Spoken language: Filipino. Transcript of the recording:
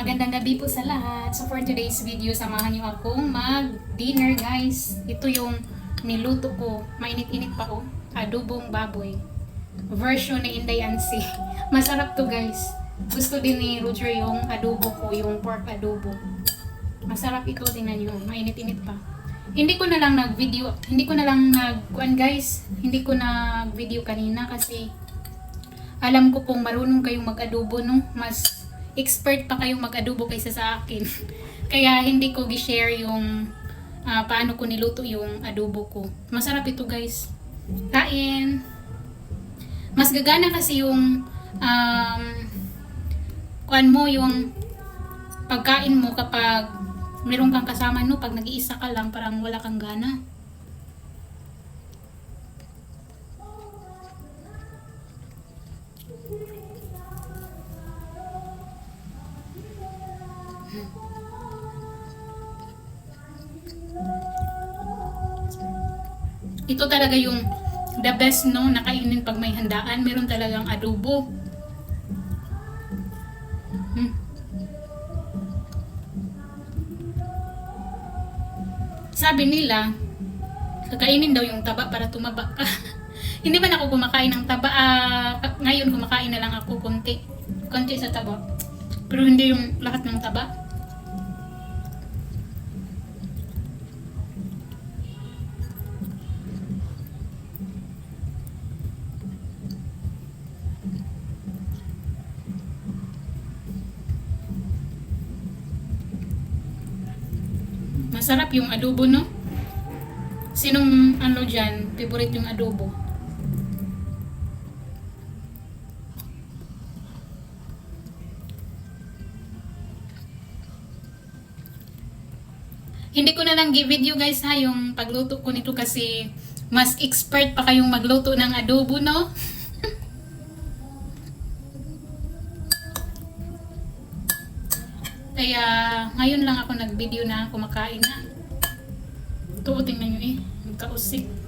Magandang gabi po sa lahat. So for today's video, samahan niyo akong mag-dinner guys. Ito yung niluto ko. Mainit-init pa oh. Adobong baboy. Version ni Inday Ansi. Masarap to guys. Gusto din ni Roger yung adobo ko, yung pork adobo. Masarap ito, tingnan niyo. Mainit-init pa. Hindi ko na lang nag-video, hindi ko na lang nag guys. Hindi ko nag-video kanina kasi alam ko pong marunong kayong mag-adobo no. Mas expert pa kayong mag-adobo kaysa sa akin. Kaya hindi ko gi-share yung ah, paano ko niluto yung adobo ko. Masarap ito guys. Kain. Mas gagana kasi yung um, kuan mo yung pagkain mo kapag meron kang kasama no pag nag-iisa ka lang parang wala kang gana. Ito talaga yung the best no nakainin pag may handaan. Meron talagang adobo. Hmm. Sabi nila, kakainin daw yung taba para tumaba ka. Hindi man ako kumakain ng taba. ah, ngayon kumakain na lang ako konti. Konti sa taba. Pero hindi yung lahat ng taba. Masarap yung adobo, no? Sinong ano dyan, favorite yung adobo? Hindi ko na lang gi-video guys ha, yung pagluto ko nito kasi mas expert pa kayong magluto ng adobo, no? Kaya ngayon lang ako nag-video na kumakain na. Ito, tingnan nyo eh. Nagkausik.